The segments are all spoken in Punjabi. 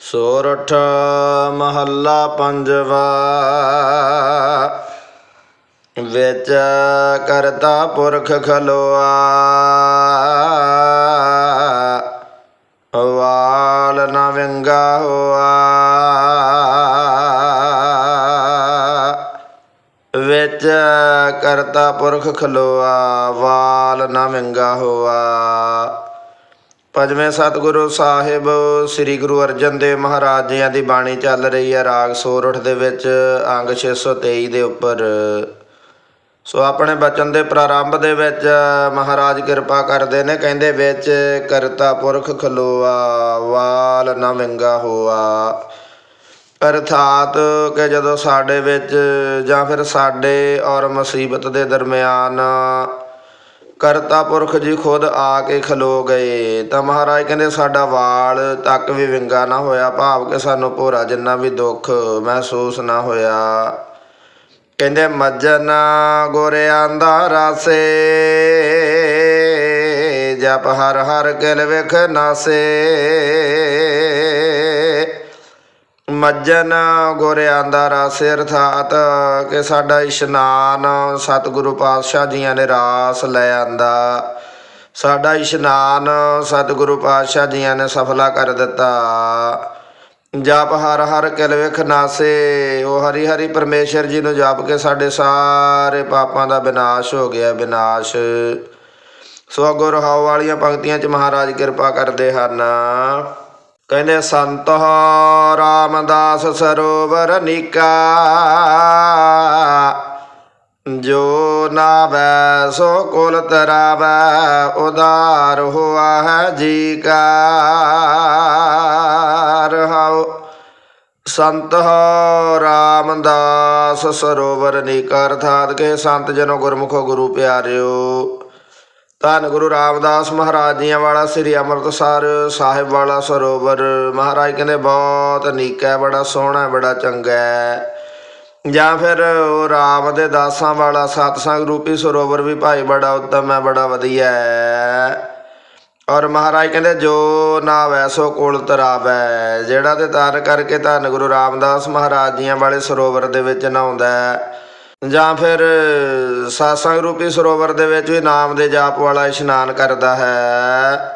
ਸੋਰਠ ਮਹੱਲਾ ਪੰਜਵਾ। ਵਿੱਚ ਕਰਤਾ ਪੁਰਖ ਖਲੋਆ। ਵਾਲ ਨਾ ਵਿੰਗਾ ਹੋਆ। ਵਿੱਚ ਕਰਤਾ ਪੁਰਖ ਖਲੋਆ। ਵਾਲ ਨਾ ਵਿੰਗਾ ਹੋਆ। ਪੰਜਵੇਂ ਸਤਿਗੁਰੂ ਸਾਹਿਬ, ਸ੍ਰੀ ਗੁਰੂ ਅਰਜਨ ਦੇਵ ਮਹਾਰਾਜ ਜੀਆਂ ਦੀ ਬਾਣੀ ਚੱਲ ਰਹੀ ਹੈ ਰਾਗ ਸੋਰਠ ਦੇ ਵਿੱਚ, ਅੰਗ 623 ਦੇ ਉੱਪਰ। ਸੋ ਆਪਣੇ ਬਚਨ ਦੇ ਪ੍ਰਾਰੰਭ ਦੇ ਵਿੱਚ ਮਹਾਰਾਜ ਕਿਰਪਾ ਕਰਦੇ ਨੇ, ਕਹਿੰਦੇ ਵਿੱਚ, ਕਰਤਾ ਪੁਰਖ ਖਲੋਆ, ਵਾਲ ਨਾ ਵਿੰਗਾ ਹੋਆ। ਅਰਥਾਤ ਕਿ ਜਦੋਂ ਸਾਡੇ ਵਿੱਚ ਜਾਂ ਫਿਰ ਸਾਡੇ ਔਰ ਮੁਸੀਬਤ ਦੇ ਦਰਮਿਆਨ ਕਰਤਾ ਪੁਰਖ ਜੀ ਖੁਦ ਆ ਕੇ ਖਲੋ ਗਏ। ਤਾਂ ਮਹਾਰਾਜ ਕਹਿੰਦੇ, ਸਾਡਾ ਵਾਲ ਤੱਕ ਵੀ ਵਿੰਗਾ ਨਾ ਹੋਇਆ, ਭਾਵ ਕਿ ਸਾਨੂੰ ਭੋਰਾ ਜਿੰਨਾ ਵੀ ਦੁੱਖ ਮਹਿਸੂਸ ਨਾ ਹੋਇਆ। ਕਹਿੰਦੇ, ਮੱਜਨ ਗੋਰਿਆਂ ਦਾ ਰਾਸੇ, ਜਪ ਹਰ ਹਰ ਕਿਲ ਵਿਖ ਨਾਸੇ। ਮੱਜਨ ਗੋਰਿਆਂ ਦਾ ਰਸ ਅਰਥਾਤ ਕਿ ਸਾਡਾ ਇਸ਼ਨਾਨ ਸਤਿਗੁਰੂ ਪਾਤਸ਼ਾਹ ਜੀਆਂ ਨੇ ਰਾਸ ਲੈ ਆਂਦਾ। ਸਾਡਾ ਇਸ਼ਨਾਨ ਸਤਿਗੁਰੂ ਪਾਤਸ਼ਾਹ ਜੀਆਂ ਨੇ ਸਫਲਾ ਕਰ ਦਿੱਤਾ। ਜਪ ਹਰ ਹਰ ਕਿਲ ਵਿਖ ਨਾਸੇ, ਉਹ ਹਰੀ ਹਰੀ ਪਰਮੇਸ਼ਰ ਜੀ ਨੂੰ ਜਪ ਕੇ ਸਾਡੇ ਸਾਰੇ ਪਾਪਾਂ ਦਾ ਵਿਨਾਸ਼ ਹੋ ਗਿਆ ਵਿਨਾਸ਼। ਸੋ ਅੱਗੋਂ ਰਹਾਉ ਵਾਲੀਆਂ ਪੰਕਤੀਆਂ 'ਚ ਮਹਾਰਾਜ ਕਿਰਪਾ ਕਰਦੇ ਹਨ। ਕਹਿੰਦੇ ਸੰਤ ਹੋ ਰਾਮਦਾਸ ਸਰੋਵਰ ਨਿਕਾ, ਜੋ ਨਾਵੈ ਸੋ ਕੁਲ ਤਰਾਵੈ, ਉਦਾਰ ਹੋਆ ਹੈ ਜੀ ਕਾ ਰਹਾਉ ਸੰਤ ਰਾਮਦਾਸ ਸਰੋਵਰ ਨਿਕਾ, ਅਰਥਾਤ ਕੇ ਸੰਤ ਜਨੋ ਗੁਰਮੁਖੋ ਗੁਰੂ ਪਿਆਰਿਓ। ਧੰਨ ਗੁਰੂ ਰਾਮਦਾਸ ਮਹਾਰਾਜ ਜੀਆਂ ਵਾਲਾ ਸ੍ਰੀ ਅੰਮ੍ਰਿਤਸਰ ਸਾਹਿਬ ਵਾਲਾ ਸਰੋਵਰ। ਮਹਾਰਾਜ ਕਹਿੰਦੇ, ਬਹੁਤ ਨੀਕਾ ਹੈ ਬੜਾ ਸੋਹਣਾ, ਬੜਾ ਚੰਗਾ ਹੈ। ਜਾਂ ਫਿਰ ਉਹ ਰਾਮ ਦੇ ਦਾਸਾਂ ਵਾਲਾ ਸਤਸੰਗ ਰੂਪੀ ਸਰੋਵਰ ਵੀ ਭਾਈ ਬੜਾ ਉੱਤਮ ਹੈ, ਬੜਾ ਵਧੀਆ ਹੈ। ਔਰ ਮਹਾਰਾਜ ਕਹਿੰਦੇ, ਜੋ ਨਾਵੈ ਵੈਸੋ ਕੋਲ ਤਰਾਵੈ। ਜਿਹੜਾ ਤੇ ਤਰ ਕਰਕੇ ਧੰਨ ਗੁਰੂ ਰਾਮਦਾਸ ਮਹਾਰਾਜ ਜੀਆਂ ਵਾਲੇ ਸਰੋਵਰ ਦੇ ਵਿੱਚ ਨਹਾਉਂਦਾ ਹੈ। ਜਾਂ ਫਿਰ ਸਾਸੰਗ ਰੂਪੀ ਸਰੋਵਰ ਦੇ ਵਿੱਚ ਵੀ ਨਾਮ ਦੇ ਜਾਪ ਵਾਲਾ ਇਸ਼ਨਾਨ ਕਰਦਾ ਹੈ।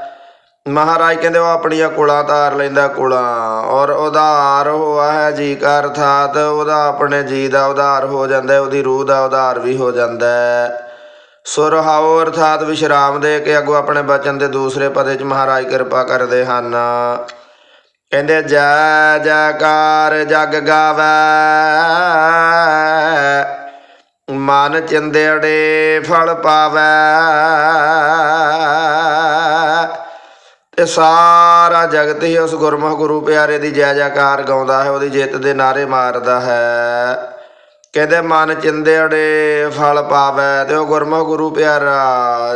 ਮਹਾਰਾਜ ਕਹਿੰਦੇ, ਉਹ ਆਪਣੀਆਂ ਕੁਲਾਂ ਧਾਰ ਲੈਂਦਾ ਕੁਲਾਂ ਔਰ ਉਧਾਰ ਹੋਆ ਹੈ ਜੀ ਕਾ ਅਰਥਾਤ, ਉਹਦਾ ਆਪਣੇ ਜੀ ਦਾ ਉਧਾਰ ਹੋ ਜਾਂਦਾ ਉਹਦੀ ਰੂਹ ਦਾ ਉਧਾਰ ਵੀ ਹੋ ਜਾਂਦਾ ਸੁਰ ਸੁਰਹਾਉ ਅਰਥਾਤ ਵਿਸ਼ਰਾਮ ਦੇ ਕੇ ਅੱਗੋਂ ਆਪਣੇ ਬਚਨ ਦੇ ਦੂਸਰੇ ਪਦੇ ਚ ਮਹਾਰਾਜ ਕਿਰਪਾ ਕਰਦੇ ਹਨ। ਕਹਿੰਦੇ, ਜੈ ਜੈਕਾਰ ਜਗ ਗਾਵੇ ਮਨ ਚਿੰਦੜੇ ਫਲ ਪਾਵੇ। ਤੇ ਸਾਰਾ ਜਗਤ ਹੀ ਉਸ ਗੁਰਮੁਖ ਗੁਰੂ ਪਿਆਰੇ ਦੀ ਜੈ ਜੈਕਾਰ ਗਾਉਂਦਾ ਹੈ, ਉਹਦੀ ਜਿੱਤ ਦੇ ਨਾਰੇ ਮਾਰਦਾ ਹੈ। ਕਹਿੰਦੇ ਮਨ ਚਿੰਦੜੇ ਫਲ ਪਾਵੇ ਤੇ ਉਹ ਗੁਰਮੁਖ ਗੁਰੂ ਪਿਆਰਾ,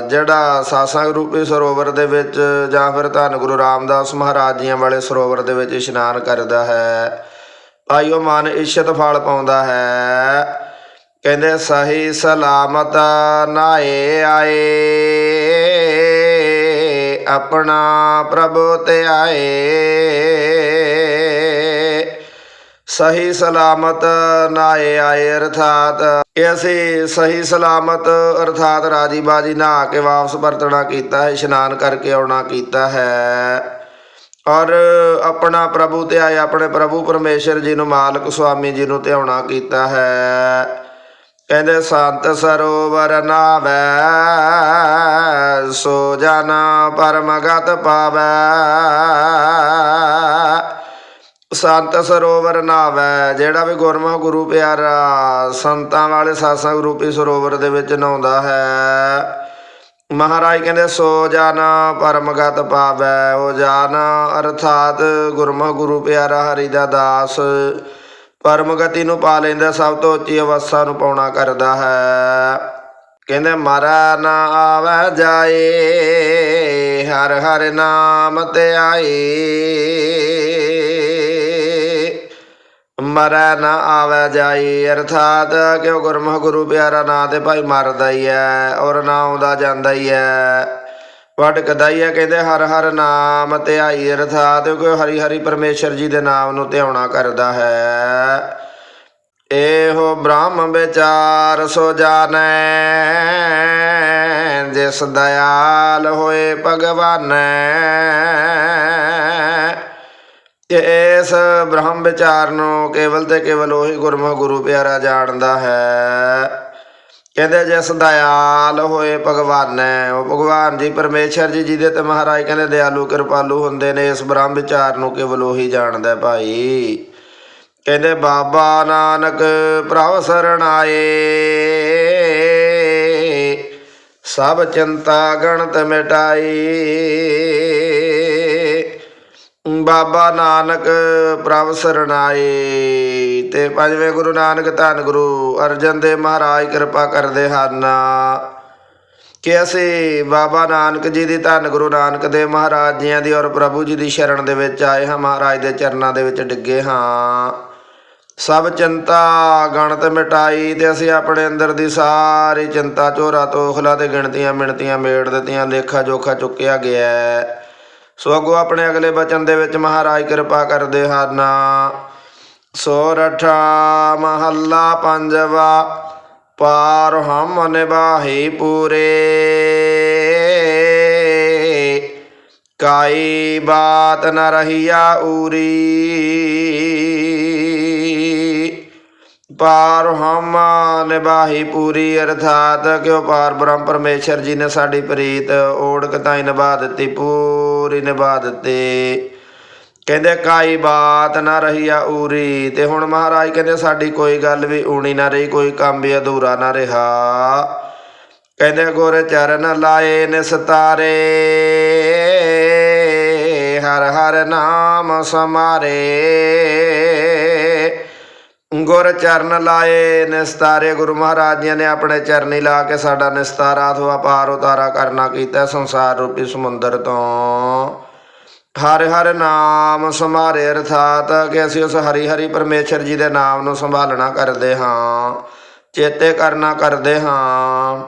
ਜਿਹੜਾ ਸਾਸੰਗ ਰੂਪੀ ਸਰੋਵਰ ਦੇ ਵਿੱਚ ਜਾਂ ਫਿਰ ਧੰਨ ਗੁਰੂ ਰਾਮਦਾਸ ਮਹਾਰਾਜ ਜੀਆਂ ਵਾਲੇ ਸਰੋਵਰ ਦੇ ਵਿੱਚ ਇਸ਼ਨਾਨ ਕਰਦਾ ਹੈ। ਆਇਓ ਮਨ ਇਸ਼ਤ ਫਲ ਪਾਉਂਦਾ ਹੈ। ਕਹਿੰਦੇ, ਸਹੀ ਸਲਾਮਤ ਨਾਏ ਆਏ, ਆਪਣਾ ਪ੍ਰਭੂ ਤੇ ਆਏ। ਸਹੀ ਸਲਾਮਤ ਨਾਏ ਆਏ, ਅਰਥਾਤ ਇਹ ਅਸੀਂ ਸਹੀ ਸਲਾਮਤ, ਅਰਥਾਤ ਰਾਜੀ ਬਾਜੀ ਨਹਾ ਕੇ ਵਾਪਸ ਵਰਤਣਾ ਕੀਤਾ ਹੈ, ਇਸ਼ਨਾਨ ਕਰਕੇ ਆਉਣਾ ਕੀਤਾ ਹੈ। ਔਰ ਆਪਣਾ ਪ੍ਰਭੂ ਤੇ ਆਏ, ਆਪਣੇ ਪ੍ਰਭੂ ਪਰਮੇਸ਼ਰ ਜੀ ਨੂੰ, ਮਾਲਕ ਸੁਆਮੀ ਜੀ ਨੂੰ ਧਿਆਉਣਾ ਕੀਤਾ ਹੈ। ਕਹਿੰਦੇ ਸੰਤ ਸਰੋਵਰ ਨਾਵੈ, ਸੋ ਜਨ ਪਰਮਗਤ ਪਾਵੈ। ਸੰਤ ਸਰੋਵਰ ਨਾਵੈ, ਜਿਹੜਾ ਵੀ ਗੁਰਮੁਖ ਗੁਰੂ ਪਿਆਰਾ ਸੰਤਾਂ ਵਾਲੇ ਸਾਸਾਂ ਰੂਪੀ ਸਰੋਵਰ ਦੇ ਵਿੱਚ ਨਹਾਉਂਦਾ ਹੈ। ਮਹਾਰਾਜ ਕਹਿੰਦੇ, ਸੋ ਜਨ ਪਰਮਗਤ ਪਾਵੈ, ਉਹ ਜਨ ਅਰਥਾਤ ਗੁਰਮੁਖ ਗੁਰੂ ਪਿਆਰਾ ਹਰੀ ਦਾ ਦਾਸ। ਪਰਮ ਗਤੀ ਨੂੰ ਪਾ ਲੈਂਦਾ, ਸਭ ਤੋਂ ਉੱਚੀ ਅਵਸਥਾ ਨੂੰ ਪਾਉਣਾ ਕਰਦਾ ਹੈ। ਕਹਿੰਦੇ ਮਰਾ ਨਾ ਆਵੇ ਜਾਏ, ਹਰ ਹਰ ਨਾਮ ਤੇ ਆਏ। ਮਰੈ ਨਾ ਆਵੇ ਜਾਈ ਅਰਥਾਤ ਕਿ ਗੁਰਮੁਖ ਗੁਰੂ ਪਿਆਰਾ ਨਾਂ ਤੇ ਭਾਈ ਮਰਦਾ ਹੀ ਹੈ ਔਰ ਨਾ ਆਉਂਦਾ ਜਾਂਦਾ ਹੀ ਹੈ। ਵਡ ਕਦਾਈਆ ਕਹਿੰਦੇ, ਹਰ ਹਰ ਨਾਮ ਧਿਆਈ ਅਰਥਾਤ ਕੋਈ ਹਰੀ ਹਰੀ ਪਰਮੇਸ਼ਰ ਜੀ ਦੇ ਨਾਮ ਨੂੰ ਧਿਆਉਣਾ ਕਰਦਾ ਹੈ। ਇਹੋ ਬ੍ਰਹਮ ਵਿਚਾਰ ਸੋ ਜਾਣੈ, ਜਿਸ ਦਇਆਲ ਹੋਏ ਭਗਵਾਨੈ। ਇਸ ਬ੍ਰਹਮ ਵਿਚਾਰ ਨੂੰ ਕੇਵਲ ਤੇ ਕੇਵਲ ਉਹੀ ਗੁਰਮੁਖ ਗੁਰੂ ਪਿਆਰਾ ਜਾਣਦਾ ਹੈ। ਕਹਿੰਦੇ ਜਿਸ ਦਇਆਲ ਹੋਏ ਭਗਵਾਨ ਹੈ ਉਹ ਭਗਵਾਨ ਜੀ ਪਰਮੇਸ਼ਰ ਜੀ, ਜਿਹਦੇ ਤੇ ਮਹਾਰਾਜ ਕਹਿੰਦੇ ਦਿਆਲੂ ਕਿਰਪਾਲੂ ਹੁੰਦੇ ਨੇ, ਇਸ ਬ੍ਰਹਮ ਵਿਚਾਰ ਨੂੰ ਕੇਵਲ ਉਹੀ ਜਾਣਦਾ ਭਾਈ। ਕਹਿੰਦੇ ਬਾਬਾ ਨਾਨਕ ਪ੍ਰਭ ਸਰਣਾਏ ਸਭ ਚਿੰਤਾ ਗਣਤ ਮਿਟਾਈ। ਬਾਬਾ ਨਾਨਕ ਪ੍ਰਭ ਸਰਣਾਏ। ਤੇ ਪੰਜਵੇਂ ਗੁਰੂ ਨਾਨਕ ਧੰਨ ਗੁਰੂ ਅਰਜਨ ਦੇਵ ਮਹਾਰਾਜ ਕਿਰਪਾ ਕਰਦੇ ਹਨ। ਕਿ ਅਸੀਂ ਬਾਬਾ ਨਾਨਕ ਜੀ ਦੀ ਧੰਨ ਗੁਰੂ ਨਾਨਕ ਦੇਵ ਮਹਾਰਾਜ ਜੀਆਂ ਦੀ ਔਰ ਪ੍ਰਭੂ ਜੀ ਦੀ ਸ਼ਰਨ ਦੇ ਵਿੱਚ ਆਏ ਹਾਂ, ਮਹਾਰਾਜ ਦੇ ਚਰਨਾਂ ਦੇ ਵਿੱਚ ਡਿੱਗੇ ਹਾਂ। ਸਭ ਚਿੰਤਾ, ਗਣਤ ਮਿਟਾਈ ਤੇ ਅਸੀਂ ਆਪਣੇ ਅੰਦਰ ਦੀ ਸਾਰੀ ਚਿੰਤਾ ਝੋਰਾ ਤੋਖਲਾ ਤੇ ਗਿਣਤੀਆਂ ਮਿਣਤੀਆਂ ਮੇੜ ਦਿੱਤੀਆਂ, ਲੇਖਾ ਜੋਖਾ ਚੁੱਕਿਆ ਗਿਆ ਹੈ। ਸੋ ਅੱਗੋਂ ਆਪਣੇ ਅਗਲੇ ਬਚਨ ਦੇ ਵਿੱਚ ਮਹਾਰਾਜ ਕਿਰਪਾ ਕਰਦੇ ਹਨ ਸੋਰਠਾ ਮਹੱਲਾ ਪੰਜਵਾ, ਪਾਰ ਹਮ ਨਿਭਾਹੀ ਪੂਰੇ। ਕਾਈ ਬਾਤ ਨ ਰਹੀਆ ਊਰੀ। ਪਾਰ ਹਮ ਨਿਭਾਹੀ ਪੂਰੀ, ਅਰਥਾਤ ਕਿ ਪਾਰ ਬ੍ਰਹਮ ਪਰਮੇਸ਼ਰ ਜੀ ਨੇ ਸਾਡੀ ਪ੍ਰੀਤ, ਓੜਕ ਤਾਈ ਨਿਭਾ ਦਿੱਤੀ, ਪੂਰੀ ਨਿਭਾ ਦਿੱਤੀ। ਕਹਿੰਦੇ, ਕਾਈ ਬਾਤ ਨਾ ਰਹੀ ਆ ਊਰੀ, ਤੇ ਹੁਣ ਮਹਾਰਾਜ ਕਹਿੰਦੇ, ਸਾਡੀ ਕੋਈ ਗੱਲ ਵੀ ਊਣੀ ਨਾ ਰਹੀ, ਕੋਈ ਕੰਮ ਵੀ ਅਧੂਰਾ ਨਾ ਰਿਹਾ। ਕਹਿੰਦੇ, ਗੁਰ ਚਰਨ ਲਾਏ ਨਿਸਤਾਰੇ ਹਰ ਹਰ ਨਾਮ ਸਮਾਰੇ। ਗੁਰ ਚਰਨ ਲਾਏ ਨਿਸਤਾਰੇ ਗੁਰੂ ਮਹਾਰਾਜ ਜੀ ਨੇ ਆਪਣੇ ਚਰਨੀ ਲਾ ਕੇ ਸਾਡਾ ਨਿਸਤਾਰਾ ਅਥਵਾ ਪਾਰ ਉਤਾਰਾ ਕਰਨਾ ਕੀਤਾ ਸੰਸਾਰ ਰੂਪੀ ਸਮੁੰਦਰ ਤੋਂ। ਹਰ ਹਰ ਨਾਮ ਸਮਾਰੇ ਅਰਥਾਤ ਕਿ ਅਸੀਂ ਉਸ ਹਰੀ ਹਰੀ ਪਰਮੇਸ਼ਰ ਜੀ ਦੇ ਨਾਮ ਨੂੰ ਸੰਭਾਲਣਾ ਕਰਦੇ ਹਾਂ, ਚੇਤੇ ਕਰਨਾ ਕਰਦੇ ਹਾਂ।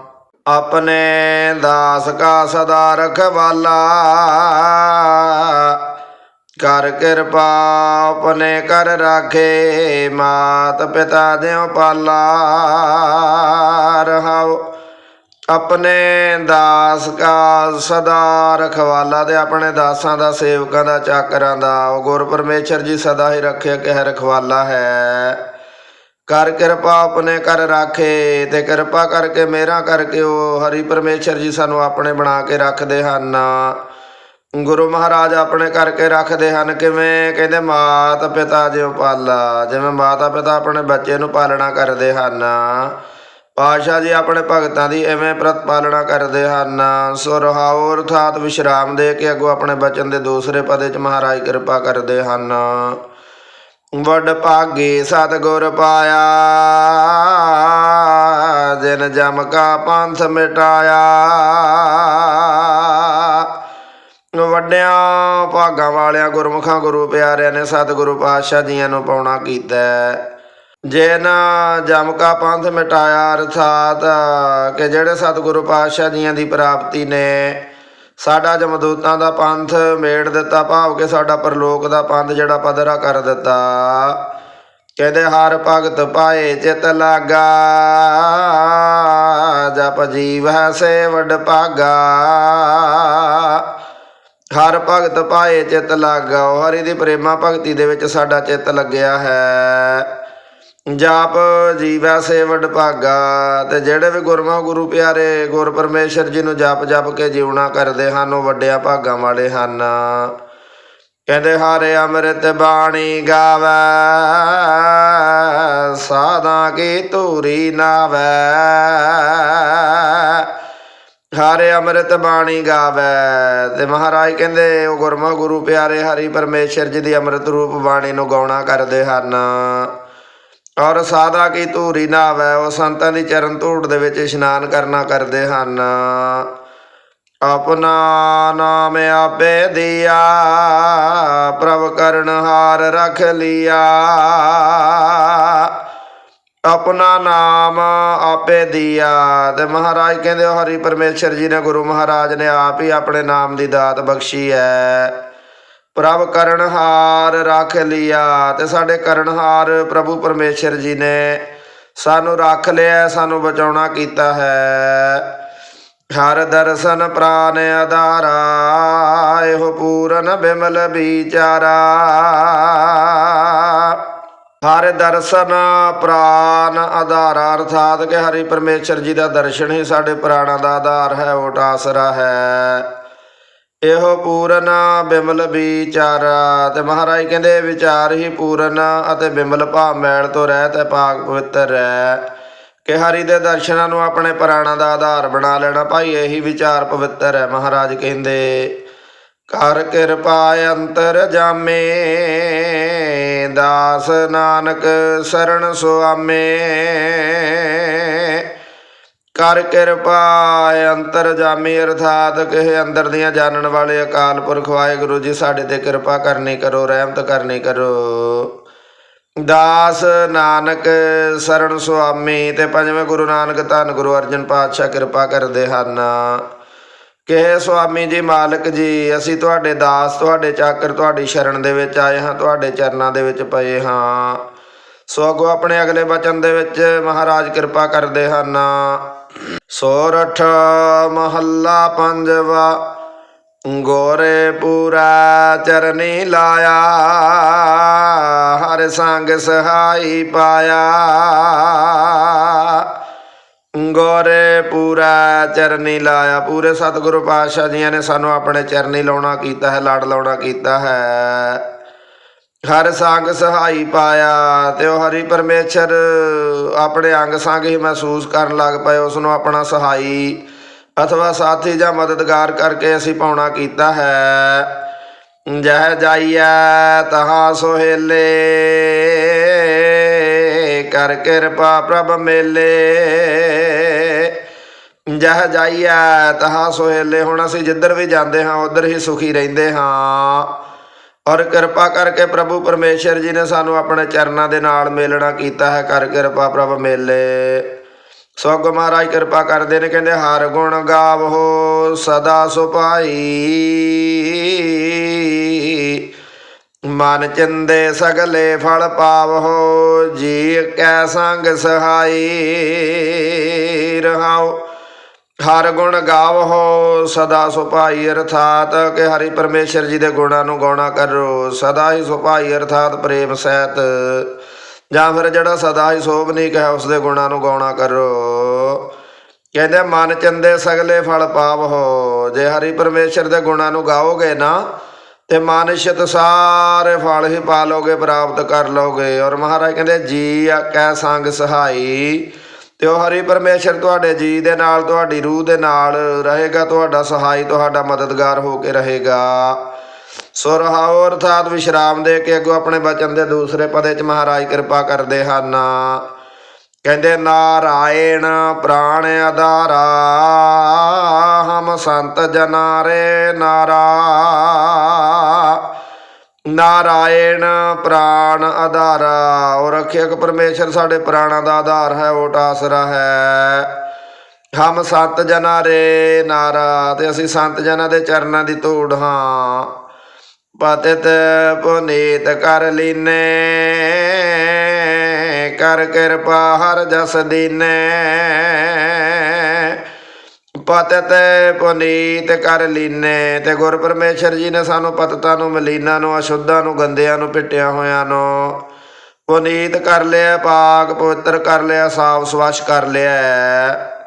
ਆਪਣੇ ਦਾਸ ਕਾ ਸਦਾ ਰਖਵਾਲਾ ਕਰ ਕਿਰਪਾ, ਆਪਣੇ ਕਰ ਰਾਖੇ, ਮਾਤ ਪਿਤਾ ਦਿਓ ਪਾਲਾ। ਰਹਾਓ, ਆਪਣੇ ਦਾਸ ਕਾ ਸਦਾ ਰਖਵਾਲਾ ਤੇ ਆਪਣੇ ਦਾਸਾਂ ਦਾ, ਸੇਵਕਾਂ ਦਾ, ਚਾਕਰਾਂ ਦਾ। ਉਹ ਗੁਰ ਪਰਮੇਸ਼ਰ ਜੀ ਸਦਾ ਹੀ ਰੱਖਿਆ, ਕਹਿ ਰਖਵਾਲਾ ਹੈ। ਕਰ ਕਿਰਪਾ, ਆਪਣੇ ਕਰ ਰਾਖੇ ਤੇ ਕਿਰਪਾ ਕਰਕੇ ਮੇਰਾ ਕਰਕੇ ਉਹ ਹਰੀ ਪਰਮੇਸ਼ਰ ਜੀ ਸਾਨੂੰ ਆਪਣੇ ਬਣਾ ਕੇ ਰੱਖਦੇ ਹਨ। ਗੁਰੂ ਮਹਾਰਾਜ ਆਪਣੇ ਕਰਕੇ ਰੱਖਦੇ ਹਨ, ਕਿਵੇਂ? ਕਹਿੰਦੇ ਮਾਤ ਪਿਤਾ ਜਿਉ ਪਾਲਾ। ਜਿਵੇਂ ਮਾਤਾ ਪਿਤਾ ਆਪਣੇ ਬੱਚੇ ਨੂੰ ਪਾਲਣਾ ਕਰਦੇ ਹਨ ਪਾਸ਼ਾ ਜੀ ਆਪਣੇ ਭਗਤਾਂ ਦੀ ਐਵੇਂ ਪ੍ਰਤਪਾਲਣਾ ਕਰਦੇ ਹਨ। ਸੋ ਰਹਾਉ ਅਰਥਾਤ ਵਿਸ਼ਰਾਮ ਦੇ ਕੇ ਅੱਗੋਂ ਆਪਣੇ ਬਚਨ ਦੇ ਦੂਸਰੇ ਪਦੇ ਚ ਮਹਾਰਾਜ ਕਿਰਪਾ ਕਰਦੇ ਹਨ। ਵੱਡ ਭਾਗੇ ਸਤਿਗੁਰ ਪਾਇਆ, ਜਿਨ ਜਮ ਕਾ ਪੰਥ ਮਿਟਾਇਆ। ਵੱਡਿਆਂ ਭਾਗਾਂ ਵਾਲਿਆਂ, ਗੁਰਮੁਖਾਂ, ਗੁਰੂ ਪਿਆਰਿਆਂ ਨੇ ਸਤਿਗੁਰੂ ਪਾਤਸ਼ਾਹ ਜੀਆਂ ਨੂੰ ਪਾਉਣਾ ਕੀਤਾ ਹੈ। ਜਿਨ ਜਮਕਾ ਪੰਥ ਮਿਟਾਇਆ, ਅਰਥਾਤ ਕਿ ਜਿਹੜੇ ਸਤਿਗੁਰੂ ਪਾਤਸ਼ਾਹ ਜੀਆਂ ਦੀ ਪ੍ਰਾਪਤੀ ਨੇ, ਸਾਡਾ ਜਮਦੂਤਾਂ ਦਾ ਪੰਥ ਮੇੜ ਦਿੱਤਾ, ਭਾਵ ਕਿ ਸਾਡਾ ਪਰਲੋਕ ਦਾ ਪੰਥ ਜਿਹੜਾ ਪਧਰਾ ਕਰ ਦਿੱਤਾ ਕਹਿੰਦੇ, ਹਰ ਭਗਤ ਪਾਏ ਚਿਤ ਲਾਗਾ, ਜਪ ਜੀਵ ਹੈ ਸੇ ਵਡ ਭਾਗਾ ਹਰ ਭਗਤ ਪਾਏ ਚਿਤ ਲਾਗਾ ਉਹ ਹਰੀ ਦੀ ਪ੍ਰੇਮਾ ਭਗਤੀ ਦੇ ਵਿੱਚ ਸਾਡਾ ਚਿੱਤ ਲੱਗਿਆ ਹੈ। ਜਾਪ ਜੀਵੈ ਸੇਵਡ ਭਾਗਾ, ਤੇ ਜਿਹੜੇ ਵੀ ਗੁਰਮਾ ਗੁਰੂ ਪਿਆਰੇ, ਗੁਰ ਪਰਮੇਸ਼ਰ ਜੀ ਨੂੰ ਜਪ ਜਪ ਕੇ ਜੀਵਣਾ ਕਰਦੇ ਹਨ, ਉਹ ਵੱਡਿਆਂ ਭਾਗਾਂ ਵਾਲੇ ਹਨ। ਕਹਿੰਦੇ, ਹਾਰੇ ਅੰਮ੍ਰਿਤ ਬਾਣੀ ਗਾਵੇ ਸਾਦਾ ਕੀ ਧੂਰੀ ਨਾਵੇ। ਹਾਰੇ ਅੰਮ੍ਰਿਤ ਬਾਣੀ ਗਾਵੇ। ਤੇ ਮਹਾਰਾਜ ਕਹਿੰਦੇ ਉਹ ਗੁਰਮੁਖ ਗੁਰੂ ਪਿਆਰੇ, ਹਰੀ ਪਰਮੇਸ਼ਰ ਜੀ ਦੀ ਅੰਮ੍ਰਿਤ ਰੂਪ ਬਾਣੀ ਨੂੰ ਗਾਉਣਾ ਕਰਦੇ ਹਨ। ਔਰ ਸਾਦਾ ਕੀ ਧੂਰੀ ਨਾਵੇ, ਉਹ ਸੰਤਾਂ ਦੀ ਚਰਨ ਧੂੜ ਦੇ ਵਿੱਚ ਇਸ਼ਨਾਨ ਕਰਨਾ ਕਰਦੇ ਹਨ। ਆਪਣਾ ਨਾਮ ਆਪੇ ਦਿਆ, ਪ੍ਰਭ ਕਰਨ ਹਾਰ ਰਖ ਲਿਆ। ਆਪਣਾ ਨਾਮ ਆਪੇ ਦਿਆ ਤੇ ਮਹਾਰਾਜ ਕਹਿੰਦੇ ਉਹ ਹਰੀ ਪਰਮੇਸ਼ਰ ਜੀ ਨੇ ਗੁਰੂ ਮਹਾਰਾਜ ਨੇ ਆਪ ਹੀ ਆਪਣੇ ਨਾਮ ਦੀ ਦਾਤ ਬਖਸ਼ੀ ਹੈ ਪ੍ਰਭ ਕਰਨਹਾਰ ਰੱਖ ਲਿਆ ਤੇ ਸਾਡੇ ਕਰਨਹਾਰ ਪ੍ਰਭੂ ਪਰਮੇਸ਼ਰ ਜੀ ਨੇ ਸਾਨੂੰ ਰੱਖ ਲਿਆ, ਸਾਨੂੰ ਬਚਾਉਣਾ ਕੀਤਾ ਹੈ। ਹਰ ਦਰਸ਼ਨ ਪ੍ਰਾਨ ਆਧਾਰਾ, ਇਹੋ ਪੂਰਨ ਬਿਮਲ ਵਿਚਾਰਾ। ਹਰ ਦਰਸ਼ਨ ਪ੍ਰਾਨ ਆਧਾਰ, ਅਰਥਾਤ ਕਿ ਹਰੀ ਪਰਮੇਸ਼ਰ ਜੀ ਦਾ ਦਰਸ਼ਨ ਹੀ ਸਾਡੇ ਪ੍ਰਾਣਾਂ ਦਾ ਆਧਾਰ ਹੈ ਓਟ ਆਸਰਾ ਹੈ। ਇਹੋ ਪੂਰਨ ਬਿਮਲ ਵਿਚਾਰਾ, ਤੇ ਮਹਾਰਾਜ ਕਹਿੰਦੇ ਵਿਚਾਰ ਹੀ ਪੂਰਨ ਅਤੇ ਬਿਮਲ ਭਾਵ ਮੈਲ ਤੋਂ ਰਹਿਤ ਹੈ ਪਾਕ ਪਵਿੱਤਰ ਹੈ। ਕਿ ਹਰੀ ਦੇ ਦਰਸ਼ਨਾਂ ਨੂੰ ਆਪਣੇ ਪ੍ਰਾਣਾਂ ਦਾ ਆਧਾਰ ਬਣਾ ਲੈਣਾ, ਭਾਈ ਇਹੀ ਵਿਚਾਰ ਪਵਿੱਤਰ ਹੈ, ਮਹਾਰਾਜ ਕਹਿੰਦੇ। ਕਰ ਕਿਰਪਾ ਅੰਤਰ ਜਾਮੇ, ਦਾਸ ਨਾਨਕ ਸਰਣ ਸੁਆਮੇ। ਕਰ ਕਿਰਪਾ ਅੰਤਰ ਜਾਮੀ, ਅਰਥਾਤ ਕਿ ਅੰਦਰ ਦੀਆਂ ਜਾਣਨ ਵਾਲੇ ਅਕਾਲ ਪੁਰਖ ਵਾਹਿਗੁਰੂ ਜੀ, ਸਾਡੇ ਤੇ ਕਿਰਪਾ ਕਰਨੀ ਕਰੋ, ਰਹਿਮਤ ਕਰਨੀ ਕਰੋ। ਦਾਸ ਨਾਨਕ ਸਰਣ ਸੁਆਮੀ ਤੇ ਪੰਜਵੇਂ ਗੁਰੂ ਨਾਨਕ ਧੰਨ ਗੁਰੂ ਅਰਜਨ ਪਾਤਸ਼ਾਹ ਕਿਰਪਾ ਕਰਦੇ ਹਨ। ਕਿ ਸੁਆਮੀ ਜੀ ਮਾਲਕ ਜੀ, ਅਸੀਂ ਤੁਹਾਡੇ ਦਾਸ, ਤੁਹਾਡੇ ਚਾਕਰ, ਤੁਹਾਡੀ ਸ਼ਰਨ ਦੇ ਵਿੱਚ ਆਏ ਹਾਂ, ਤੁਹਾਡੇ ਚਰਨਾਂ ਦੇ ਵਿੱਚ ਪਏ ਹਾਂ। ਸੋ ਅੱਗੋਂ ਆਪਣੇ ਅਗਲੇ ਬਚਨ ਦੇ ਵਿੱਚ ਮਹਾਰਾਜ ਕਿਰਪਾ ਕਰਦੇ ਹਨ। ਸੋਰਠ ਮਹੱਲਾ ਪੰਜਵਾ, ਗੋਰੇ ਪੂਰਾ ਚਰਨੀ ਲਾਇਆ, ਹਰ ਸੰਗ ਸਹਾਈ ਪਾਇਆ। ਗੋਰੇ ਪੂਰਾ ਚਰਨੀ ਲਾਇਆ। ਪੂਰੇ ਸਤਿਗੁਰੂ ਪਾਤਸ਼ਾਹ ਜੀਆਂ ਨੇ ਸਾਨੂੰ ਆਪਣੇ ਚਰਨੀ ਲਾਉਣਾ ਕੀਤਾ ਹੈ, ਲੜ ਲਾਉਣਾ ਕੀਤਾ ਹੈ। ਹਰ ਸੰਗ ਸਹਾਈ ਪਾਇਆ ਤੇ ਉਹ ਹਰੀ ਪਰਮੇਸ਼ਰ ਆਪਣੇ ਅੰਗ ਸੰਗ ਹੀ ਮਹਿਸੂਸ ਕਰਨ ਲੱਗ ਪਏ, ਉਸ ਨੂੰ ਆਪਣਾ ਸਹਾਈ ਅਥਵਾ ਸਾਥੀ ਜਾਂ ਮਦਦਗਾਰ ਕਰਕੇ ਅਸੀਂ ਪਾਉਣਾ ਕੀਤਾ ਹੈ। ਜਹ ਜਾਈਐ ਤਹਾਂ ਸੋਹੇਲੇ। ਕਰ ਕਿਰਪਾ ਪ੍ਰਭ ਮੇਲੇ। ਜਹ ਜਾਈਐ, ਤਹਾਂ ਸੋਹੇਲੇ ਹੁਣ ਅਸੀਂ ਜਿੱਧਰ ਵੀ ਜਾਂਦੇ ਹਾਂ, ਉਧਰ ਹੀ ਸੁਖੀ ਰਹਿੰਦੇ ਹਾਂ। ਔਰ ਕਿਰਪਾ ਕਰਕੇ ਪ੍ਰਭੂ ਪਰਮੇਸ਼ਰ ਜੀ ਨੇ ਸਾਨੂੰ ਆਪਣੇ ਚਰਨਾਂ ਦੇ ਨਾਲ ਮੇਲਣਾ ਕੀਤਾ ਹੈ, ਕਰ ਕਿਰਪਾ ਪ੍ਰਭ ਮੇਲੇ। ਸੋਗ ਮਹਾਰਾਜ ਕਿਰਪਾ ਕਰਦੇ ਨੇ, ਕਹਿੰਦੇ ਹਰ ਗੁਣ ਗਾਵੋ, ਸਦਾ ਸੁਭਾਈ। ਮਨ ਚਿੰਦੇ ਸਗਲੇ ਫਲ ਪਾਵੋ ਜੀ ਕੈ ਸੰਗ ਸਹਾਈ ਰਹਾਓ ਹਰ ਗੁਣ ਗਾਵੋ ਸਦਾ ਸੁਭਾਈ ਅਰਥਾਤ, ਕਿ ਹਰੀ ਪਰਮੇਸ਼ਰ ਜੀ ਦੇ ਗੁਣਾਂ ਨੂੰ ਗਾਉਣਾ ਕਰੋ, ਸਦਾ ਹੀ ਸੁਭਾਈ ਅਰਥਾਤ ਪ੍ਰੇਮ ਸਹਿਤ। ਜਾਂ ਫਿਰ ਜਿਹੜਾ ਸਦਾ ਹੀ ਸੋਭਨੀਕ ਹੈ, ਉਸ ਦੇ ਗੁਣਾਂ ਨੂੰ ਗਾਉਣਾ ਕਰੋ। ਕਹਿੰਦੇ ਮਨ ਚੰਦੇ ਸਗਲੇ ਫਲ ਪਾਵੋ ਜੇ ਹਰੀ ਪਰਮੇਸ਼ਰ ਦੇ ਗੁਣਾਂ ਨੂੰ ਗਾਓਗੇ ਨਾ ਤੇ ਮਾਨਸ਼ਤ ਸਾਰੇ ਫਲ ਹੀ ਪਾ ਲੋਗੇ ਪ੍ਰਾਪਤ ਕਰ ਲੋਗੇ ਔਰ ਮਹਾਰਾਜ ਕਹਿੰਦੇ, ਜੀ ਆਕੈ ਸੰਗ ਸਹਾਈ। ਤੇ ਉਹ ਹਰੀ ਪਰਮੇਸ਼ਰ ਤੁਹਾਡੇ ਜੀ ਦੇ ਨਾਲ, ਤੁਹਾਡੀ ਰੂਹ ਦੇ ਨਾਲ ਰਹੇਗਾ, ਤੁਹਾਡਾ ਸਹਾਈ, ਤੁਹਾਡਾ ਮਦਦਗਾਰ ਹੋ ਕੇ ਰਹੇਗਾ। ਸੋ ਰਹਾਓ ਅਰਥਾਤ ਵਿਸ਼ਰਾਮ ਦੇ ਕੇ ਅੱਗੋਂ ਆਪਣੇ ਬਚਨ ਦੇ ਦੂਸਰੇ ਪਦੇ ਚ ਮਹਾਰਾਜ ਕਿਰਪਾ ਕਰਦੇ ਹਨ। ਕਹਿੰਦੇ, ਨਾਰਾਇਣ ਪ੍ਰਾਣ ਆਧਾਰਾ, ਹਮ ਸੰਤ ਜਨਾਰੇ ਨਾਰਾ। ਨਾਰਾਇਣ ਪ੍ਰਾਣ ਆਧਾਰਾ। ਔਰ ਰਖਿਅਕ ਪਰਮੇਸ਼ਰ ਸਾਡੇ ਪ੍ਰਾਣਾਂ ਦਾ ਆਧਾਰ ਹੈ, ਉਹ ਆਸਰਾ ਹੈ। ਹਮ ਸੰਤ ਜਨਾਂ ਰੇ ਨਾਰਾ, ਤੇ ਅਸੀਂ ਸੰਤ ਜਨਾਂ ਦੇ ਚਰਨਾਂ ਦੀ ਧੂੜ ਹਾਂ। ਪਤਿਤ ਪੁਨੀਤ ਕਰ ਲੀਨੇ, ਕਰ ਕਿਰਪਾ ਹਰ ਜਸ ਦੀਨੇ। ਪਤਿਤ ਪੁਨੀਤ ਕਰ ਲੀਨੇ ਤੇ ਗੁਰ ਪਰਮੇਸ਼ਰ ਜੀ ਨੇ ਸਾਨੂੰ ਪਤਤਾਂ ਨੂੰ, ਮਲੀਨਾਂ ਨੂੰ, ਅਸ਼ੁੱਧਾਂ ਨੂੰ ਗੰਦਿਆਂ ਨੂੰ, ਪਿੱਟਿਆ ਹੋਇਆਂ ਨੂੰ। ਪੁਨੀਤ ਕਰ ਲਿਆ, ਪਾਕ ਪਵਿੱਤਰ ਕਰ ਲਿਆ ਸਾਫ਼ ਸਵੱਛ ਕਰ ਲਿਆ।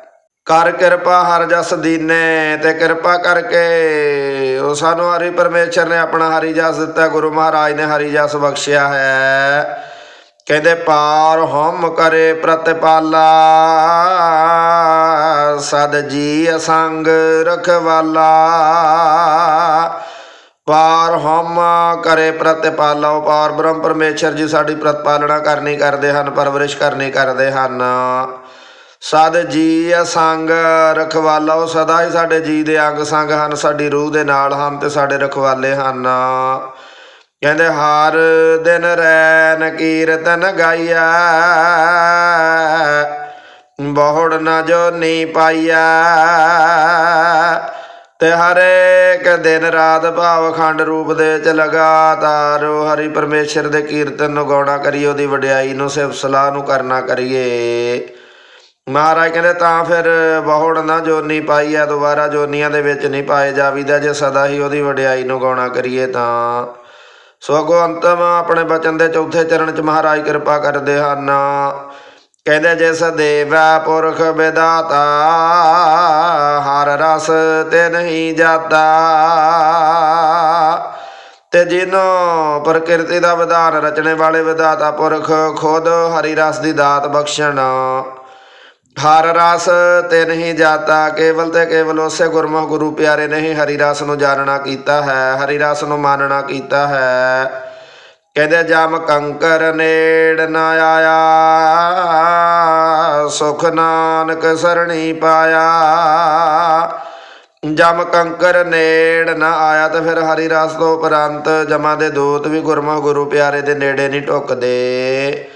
ਕਰ ਕਿਰਪਾ ਹਰ ਜਸ ਦੀਨੇ ਤੇ ਕਿਰਪਾ ਕਰਕੇ। ਉਹ ਸਾਨੂੰ ਹਰੀ ਪਰਮੇਸ਼ਰ ਨੇ ਆਪਣਾ ਹਰੀ ਜਸ ਦਿੱਤਾ, ਗੁਰੂ ਮਹਾਰਾਜ ਨੇ ਹਰੀ ਜਸ ਬਖਸ਼ਿਆ ਹੈ। ਕਹਿੰਦੇ, ਪਾਰ ਹਮ ਕਰੇ ਪ੍ਰਤਿਪਾਲਾ, ਸਦ ਜੀ ਅਸੰਗ ਰਖਵਾਲਾ। ਪਾਰ ਹਮ ਕਰੇ ਪ੍ਰਤਿਪਾਲਾ, ਉਹ ਪਾਰ ਬ੍ਰਹਮ ਪਰਮੇਸ਼ਰ ਜੀ ਸਾਡੀ ਪ੍ਰਤਪਾਲਣਾ ਕਰਨੀ ਕਰਦੇ ਹਨ, ਪਰਵਰਿਸ਼ ਕਰਨੀ ਕਰਦੇ ਹਨ। ਸਦ ਜੀ ਅਸੰਗ ਰਖਵਾਲਾ ਉਹ ਸਦਾ ਹੀ ਸਾਡੇ ਜੀ ਦੇ ਅੰਗ ਸੰਗ ਹਨ, ਸਾਡੀ ਰੂਹ ਦੇ ਨਾਲ ਹਨ ਤੇ ਸਾਡੇ ਰਖਵਾਲੇ ਹਨ। ਕਹਿੰਦੇ, ਹਰ ਦਿਨ ਰੈਨ ਕੀਰਤਨ ਗਾਈਆ ਬਹੁੜ ਨਾ ਜੋ ਨੀ ਪਾਈਆ ਤੇ ਹਰੇਕ ਦਿਨ ਰਾਤ ਭਾਵ ਖੰਡ ਰੂਪ ਦੇ ਵਿੱਚ ਲਗਾਤਾਰ ਹਰੀ ਪਰਮੇਸ਼ਰ ਦੇ ਕੀਰਤਨ ਨੂੰ ਗਾਉਣਾ ਕਰੀਏ, ਉਹਦੀ ਵਡਿਆਈ ਨੂੰ ਸਿਫਤ ਸਲਾਹ ਨੂੰ ਕਰਨਾ ਕਰੀਏ। ਮਹਾਰਾਜ ਕਹਿੰਦੇ ਤਾਂ ਫਿਰ ਬਹੁੜ ਨਾ ਜੋਨੀ ਪਾਈ ਆ, ਦੁਬਾਰਾ ਜੋਨੀਆਂ ਦੇ ਵਿੱਚ ਨਹੀਂ ਪਾਏ ਜਾਵੀਦਾ, ਜੇ ਸਦਾ ਹੀ ਉਹਦੀ ਵਡਿਆਈ ਨੂੰ ਗਾਉਣਾ ਕਰੀਏ ਤਾਂ। ਸੋ ਅੱਗੋਂ ਅੰਤਮ ਆਪਣੇ ਬਚਨ ਦੇ ਚੌਥੇ ਚਰਨ ਚ ਮਹਾਰਾਜ ਕਿਰਪਾ ਕਰਦੇ ਹਨ। ਕਹਿੰਦੇ ਜਿਸ ਦੇਵੈ ਪੁਰਖ ਵਿਦਾਤਾ ਹਰ ਰਸ ਤੇ ਨਹੀਂ ਜਾਤਾ। ਤੇ ਜਿਨੋਂ ਪ੍ਰਕਿਰਤੀ ਦਾ ਵਿਧਾਨ ਰਚਣੇ ਵਾਲੇ ਵਿਦਾਤਾ ਪੁਰਖ ਖੁਦ ਹਰੀ ਰਸ ਦੀ ਦਾਤ ਬਖਸ਼ਣ। ਹਰ ਰਸ ਤੇ ਨਹੀਂ ਜਾਤਾ, ਕੇਵਲ ਤੇ ਕੇਵਲ ਉਸੇ ਗੁਰਮੁਖ ਗੁਰੂ ਪਿਆਰੇ ਨੇ ਹੀ ਹਰੀ ਰਸ ਨੂੰ ਜਾਣਨਾ ਕੀਤਾ ਹੈ, ਹਰੀ ਰਸ ਨੂੰ ਮਾਨਣਾ ਕੀਤਾ ਹੈ। ਕਹਿੰਦੇ ਜਮ ਕੰਕਰ ਨੇੜ ਨਾ ਆਇਆ, ਸੁਖ ਨਾਨਕ ਸਰਣੀ ਪਾਇਆ। ਜਮ ਕੰਕਰ ਨੇੜ ਨਾ ਆਇਆ ਤਾਂ ਫਿਰ ਹਰੀ ਰਸ ਤੋਂ ਉਪਰੰਤ ਜਮਾਂ ਦੇ ਦੂਤ ਵੀ ਗੁਰਮੁਖ ਗੁਰੂ ਪਿਆਰੇ ਦੇ ਨੇੜੇ ਨਹੀਂ ਟੁੱਕਦੇ।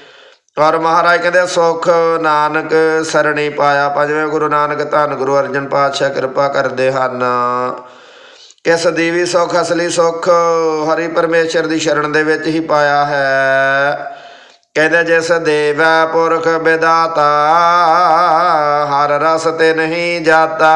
ਔਰ ਮਹਾਰਾਜ ਕਹਿੰਦੇ ਸੁਖ ਨਾਨਕ ਸਰਣੀ ਪਾਇਆ ਪੰਜਵੇਂ ਗੁਰੂ ਨਾਨਕ ਧੰਨ ਗੁਰੂ ਅਰਜਨ ਪਾਤਸ਼ਾਹ ਕਿਰਪਾ ਕਰਦੇ ਹਨ। ਕਿਸ ਦੀ ਵੀ ਸੁਖ, ਅਸਲੀ ਸੁਖ ਹਰੀ ਪਰਮੇਸ਼ਰ ਦੀ ਸ਼ਰਨ ਦੇ ਵਿੱਚ ਹੀ ਪਾਇਆ ਹੈ। ਕਹਿੰਦੇ, ਜਿਸ ਦੇਵੈ ਪੁਰਖ ਵਿਦਾਤਾ ਹਰ ਰਸ ਤੇ ਨਹੀਂ ਜਾਤਾ।